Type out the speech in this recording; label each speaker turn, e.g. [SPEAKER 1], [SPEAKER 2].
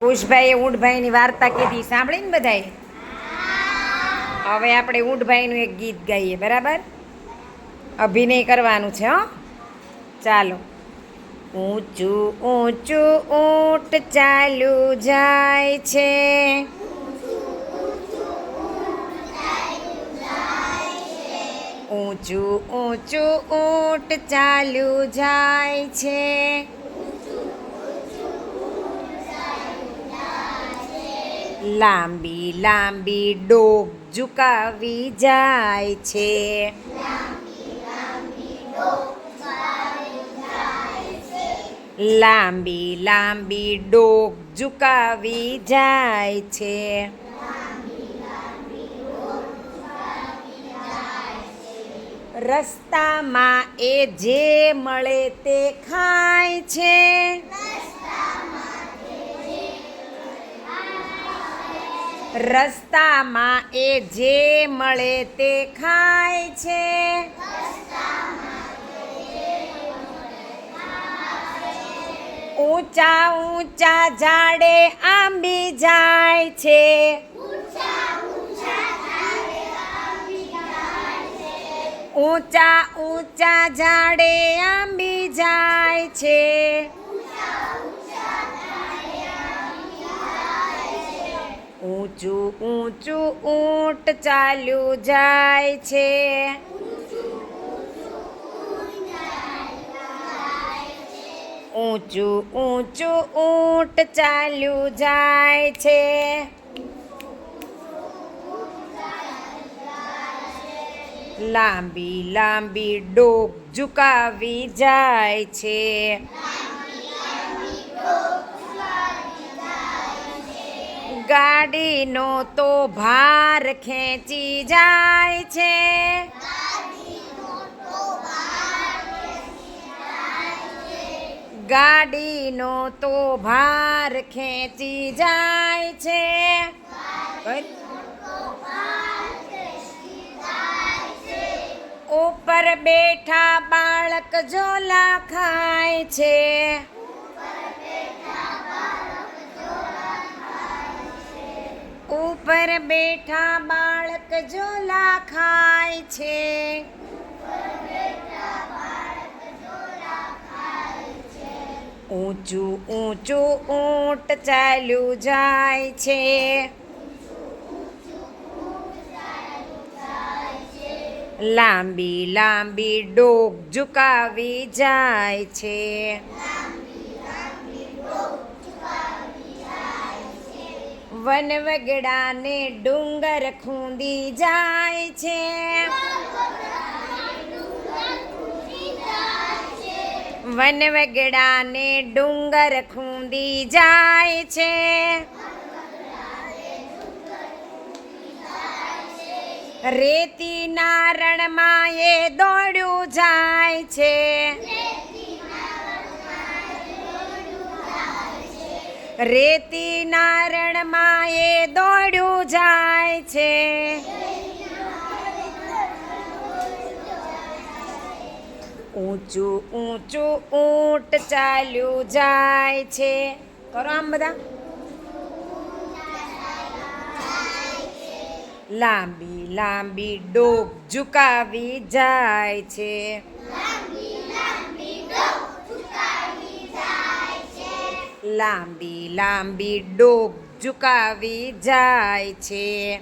[SPEAKER 1] કુશભાઈએ ઊંટભાઈની વાર્તા કીધી. સાંભળી ને બધાએ? હવે આપણે ઊંટભાઈનું એક ગીત ગાઈએ, બરાબર? અભિનય કરવાનું છે, હો. ચાલો. ઊંચું ઊંચું ઊંટ ચાલુ જાય છે. ઊંચું ઊંચું ઊંટ ચાલુ જાય છે. લાંબી લાંબી ડોક ઝુકાવી જાય છે. લાંબી લાંબી ડોક ઝુકાવી જાય છે. રસ્તામાં એ જે મળે તે ખાય છે. રસ્તામાં એ જે મળે તે ખાય છે. ઊંચા ઊંચા ઝાડે આંબી જાય છે. ઊંચા ઊંચા ઝાડે આંબી જાય છે. ઊંચું ઊંચું ઊંટ ચાલ્યું જાય છે. ઊંચું ઊંચું ઊંટ ચાલ્યું જાય છે. લાંબી લાંબી ડોક ઝુકાવી જાય છે. ગાડીનો તો ભાર ખેંચી જાય છે. ગાડીનો તો ભાર ખેંચી જાય છે. ઉપર બેઠા બાળક ઝોલા ખાય છે. ઉપર બેઠા બાળક ઝોલા ખાય છે. ઊંચું ઊંચું ઊંટ ચાલ્યું જાય છે. લાંબી લાંબી ડોક ઝુકાવી જાય છે. વન વગડાને ડુંગર ખૂંદી જાય છે. વન વગડાને ડુંગર ખૂંદી જાય છે. રેતી નારણમાં એ દોડ્યું જાય છે. રેતી નારણમાં એ દોડ્યું જાય છે. ઊંચું ઊંચું ઊંટ ચાલ્યું જાય છે. કરો આમ બધા. લાંબી લાંબી ડોક ઝુકાવી જાય છે. લાંબી લાંબી ડોક ઝુકાવી જાય છે.